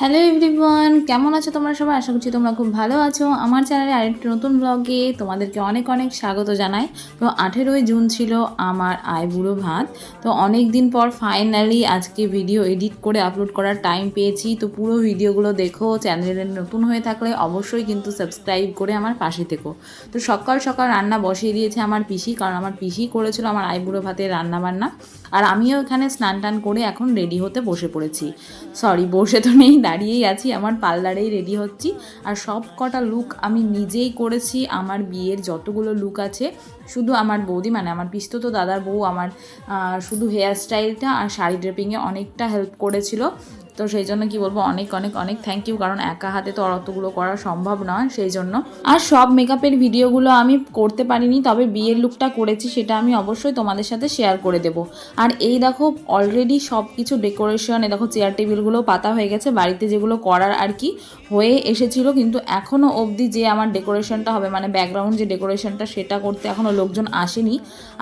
Hello everyone, কেমন আছো তোমরা সবাই? আশা করছি তোমরা খুব ভালো আছো। আমার চ্যানেলে আরেকটি নতুন ব্লগে তোমাদেরকে অনেক অনেক স্বাগত জানাই। তো আঠেরোই জুন ছিল আমার আয় বুড়ো ভাত। তো অনেক দিন পর ফাইনালি আজকে ভিডিও এডিট করে আপলোড করার টাইম পেয়েছি। তো পুরো ভিডিওগুলো দেখো চ্যানেলে নতুন হয়ে থাকলে অবশ্যই কিন্তু সাবস্ক্রাইব করে আমার পাশে থেকো। তো সকাল সকাল রান্না বসিয়ে দিয়েছে আমার পিসি, কারণ আমার পিসি করেছিল আমার আই বুড়ো ভাতের রান্না বান্না আর আমিও এখানে স্নান টান করে এখন রেডি হতে বসে পড়েছি। সরি বসে তো নেই দাঁড়িয়েই আছি, আমার পার্লারেই রেডি হচ্ছি। আর সব কটা লুক আমি নিজেই করেছি, আমার বিয়ের যতগুলো লুক আছে। শুধু আমার বৌদি মানে আমার পিস্তত দাদার বউ, আমার শুধু হেয়ার স্টাইলটা আর শাড়ি ড্রেপিংয়ে অনেকটা হেল্প করেছিল। তো সেই জন্য কি বলব, অনেক অনেক অনেক থ্যাংক ইউ কারণ একা হাতে তো অতগুলো করা সম্ভব নয়, সেই জন্য। আর সব মেকআপের ভিডিওগুলো আমি করতে পারিনি, তবে বিয়ের লুকটা করেছি, সেটা আমি অবশ্যই তোমাদের সাথে শেয়ার করে দেবো। আর এই দেখো অলরেডি সব কিছু ডেকোরেশন এ দেখো চেয়ার টেবিলগুলো পাতা হয়ে গেছে, বাড়িতে যেগুলো করার আর কি হয়ে এসেছিল, কিন্তু এখনও অবধি যে আমার ডেকোরেশনটা হবে মানে ব্যাকগ্রাউন্ড যে ডেকোরেশনটা সেটা করতে এখনও লোকজন আসেনি।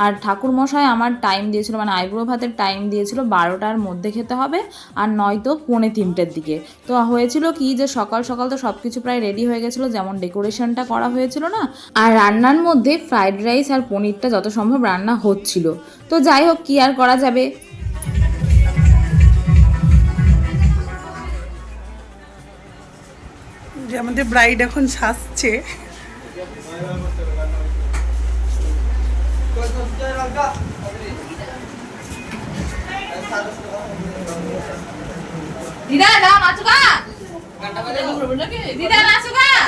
আর ঠাকুর মশাই আমার টাইম দিয়েছিল মানে আইব্রো ভাতের টাইম দিয়েছিল, বারোটার মধ্যে খেতে হবে, আর নয়তো পৌনে তিনটের দিকে। তো হয়েছিল কি যে সকাল সকাল তো সব কিছু প্রায় রেডি হয়ে গেছিল, যেমন ডেকোরেশনটা করা হয়েছিল না, আর রান্নার মধ্যে ফ্রাইড রাইস আর পনিরটা যত সম্ভব রান্না হচ্ছিল। তো যাই হোক, কি আর করা যাবে? আমাদের ব্রাইড এখন সাজছে।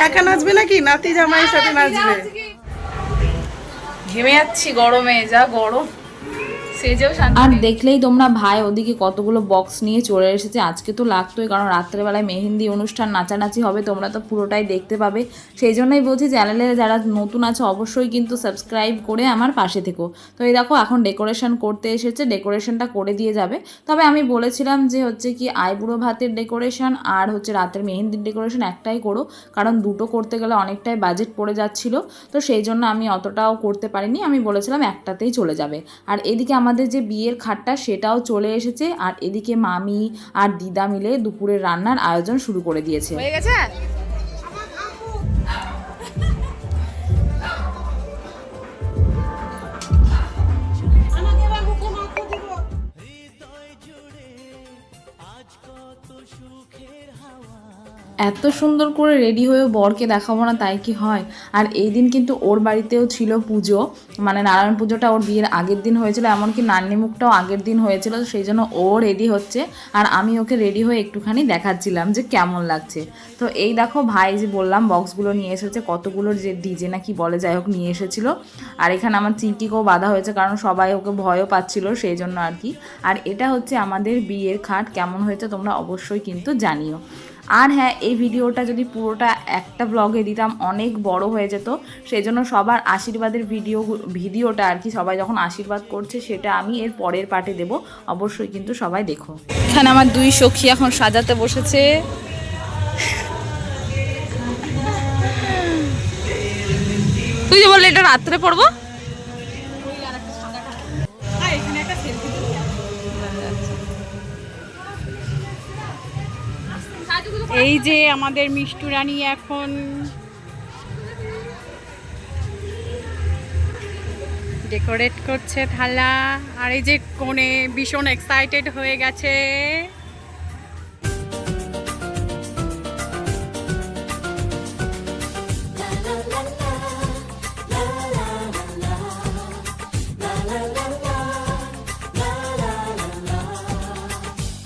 একা নাচবে নাকি? নাতি জামাইয়ের সাথে নাচবে। ঘেমে যাচ্ছি গরমে যা গরম। আর দেখলেই তোমরা ভাই ওদিকে কতগুলো বক্স নিয়ে চলে এসেছে। আজকে তো লাগতোই কারণ রাত্রেবেলায় মেহেন্দি অনুষ্ঠান নাচানাচি হবে তোমরা তো পুরোটাই দেখতে পাবে। সেই জন্যই বলছি চ্যানেলে যারা নতুন আছে অবশ্যই কিন্তু সাবস্ক্রাইব করে আমার পাশে থেকো। তো এই দেখো এখন ডেকোরেশন করতে এসেছে ডেকোরেশনটা করে দিয়ে যাবে। তবে আমি বলেছিলাম যে হচ্ছে কি আইবুড়ো ভাতের ডেকোরেশন আর হচ্ছে রাতের মেহেন্দির ডেকোরেশন একটাই করো কারণ দুটো করতে গেলে অনেকটাই বাজেট পড়ে যাচ্ছিল। তো সেই জন্য আমি অতটাও করতে পারিনি আমি বলেছিলাম একটাতেই চলে যাবে। আর এদিকে আমাদের যে বিয়ের খাটটা সেটাও চলে এসেছে। আর এদিকে মামি আর দিদা মিলে দুপুরের রান্নার আয়োজন শুরু করে দিয়েছে। হয়ে গেছে? এত সুন্দর করে রেডি হয়ে বরকে দেখাবো না তাই কি হয়? আর এই দিন কিন্তু ওর বাড়িতেও ছিল পুজো। মানে নারায়ণ পুজোটা ওর বিয়ের আগের দিন হয়েছিল, এমনকি নান্নি মুখটাও আগের দিন হয়েছিল, সেই জন্য ও রেডি হচ্ছে। আর আমি ওকে রেডি হয়ে একটুখানি দেখাচ্ছিলাম যে কেমন লাগছে। তো এই দেখো ভাই যে বললাম বক্সগুলো নিয়ে এসেছে, কতগুলো যে ডিজে নাকি বলে, যাই হোক নিয়ে এসেছিল। আর এখানে আমার চিঙ্কিকেও বাধা হয়েছে, কারণ সবাই ওকে ভয়ও পাচ্ছিল, সেই জন্য আর কি। আর এটা হচ্ছে আমাদের বিয়ের খাট, কেমন হয়েছে তোমরা অবশ্যই কিন্তু জানিও। আর হ্যাঁ এই ভিডিওটা যদি পুরোটা একটা ব্লগে দিতাম, অনেক বড় হয়ে যেত। সেই জন্য সবার আশীর্বাদের ভিডিও ভিডিওটা আর কি, সবাই যখন আশীর্বাদ করছে সেটা আমি এর পরের পার্টে দেব। অবশ্যই কিন্তু সবাই দেখো। এখানে আমার দুই সখী এখন সাজাতে বসেছে। তুই যে বললি, এটা রাত্রে পড়ব? এই যে আমাদের মিষ্টু রানী এখন ডেকোরেট করছে থালা, আর এই যে কোণে ভীষণ এক্সাইটেড হয়ে গেছে।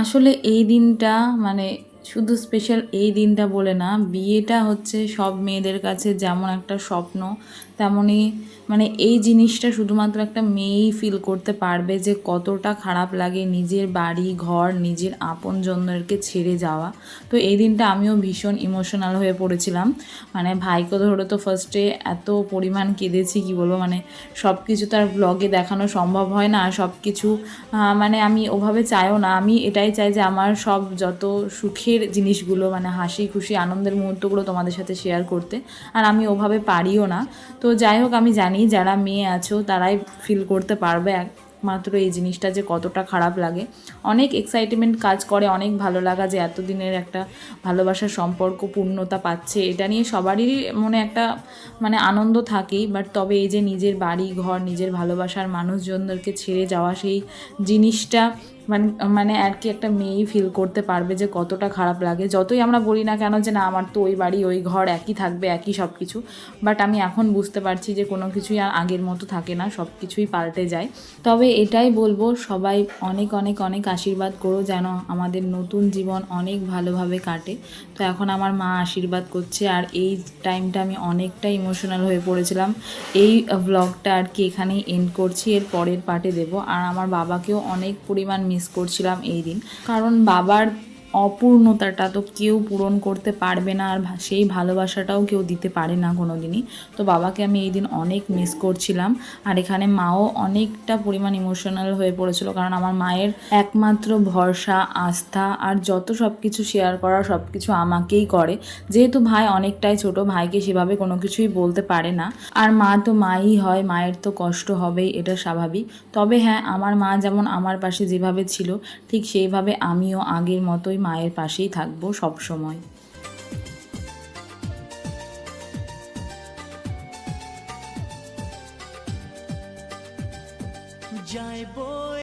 আসলে এই দিনটা মানে শুধু স্পেশাল এই দিনটা বলে না, বিয়েটা হচ্ছে সব মেয়েদের কাছে যেমন একটা স্বপ্ন। তেমনই মানে এই জিনিসটা শুধুমাত্র একটা মেয়েই ফিল করতে পারবে যে কতটা খারাপ লাগে নিজের বাড়ি, ঘর, নিজের আপনজনদেরকে ছেড়ে যাওয়া। তো এই দিনটা আমিও ভীষণ ইমোশনাল হয়ে পড়েছিলাম। মানে ভাইকে ধরে তো ফার্স্টে এত পরিমাণ কেঁদেছি, কি বলব? মানে সব কিছু তার ব্লগে দেখানো সম্ভব হয় না। সব কিছু মানে আমি ওভাবে চাইও না। আমি এটাই চাই যে আমার সব যত সুখের জিনিসগুলো মানে হাসি খুশি, আনন্দের মুহূর্তগুলো তোমাদের সাথে শেয়ার করতে। আর আমি ওভাবে পারিও না। তো যাই হোক, আমি জানি যারা মেয়ে আছো, তারাই ফিল করতে পারবে একমাত্র এই জিনিসটা যে কতটা খারাপ লাগে। অনেক এক্সাইটমেন্ট কাজ করে, অনেক ভালো লাগা যে এতদিনের একটা ভালোবাসার সম্পর্ক, পূর্ণতা পাচ্ছে। এটা নিয়ে সবারই মনে একটা মানে আনন্দ থাকেই বাট তবে এই যে নিজের বাড়ি, ঘর, নিজের ভালোবাসার মানুষজনদেরকে ছেড়ে যাওয়া সেই জিনিসটা মানে মানে আর কি একটা মেয়েই ফিল করতে পারবে যে কতটা খারাপ লাগে। যতই আমরা বলি না কেন যে না, আমার তো ওই বাড়ি, ওই ঘর একই থাকবে, একই সব কিছু বাট আমি এখন বুঝতে পারছি যে কোনো কিছুই আর আগের মতো থাকে না সব কিছুই পাল্টে যায়। তবে এটাই বলব, সবাই অনেক অনেক অনেক আশীর্বাদ করো যেন আমাদের নতুন জীবন অনেক ভালোভাবে কাটে। তো এখন আমার মা আশীর্বাদ করছে, আর এই টাইমটা আমি অনেকটা ইমোশনাল হয়ে পড়েছিলাম। এই ব্লগটা আর কি এখানেই এন্ড করছি, এর পরের পার্টে দেবো। আর আমার বাবাকেও অনেক পরিমাণ মিস করছিলাম এই দিন। কারণ বাবার অপূর্ণতাটা তো কেউ পূরণ করতে পারবে না আর সেই ভালোবাসাটাও কেউ দিতে পারে না কোনো দিনই তো বাবাকে আমি এই দিন অনেক মিস করছিলাম আর এখানে মাও অনেকটা পরিমাণ ইমোশনাল হয়ে পড়েছিল কারণ আমার মায়ের একমাত্র ভরসা, আস্থা আর যত সব কিছু শেয়ার করা সব কিছু আমাকেই করে। যেহেতু ভাই অনেকটাই ছোট, ভাইকে সেভাবে কোনো কিছুই বলতে পারে না। আর মা তো মাই হয়, মায়ের তো কষ্ট হবেই, এটা স্বাভাবিক। তবে হ্যাঁ আমার মা যেমন আমার পাশে যেভাবে ছিল, ঠিক সেইভাবে আমিও আগের মতোই মায়ের পাশেই থাকব সব সময়। যায় বয়ে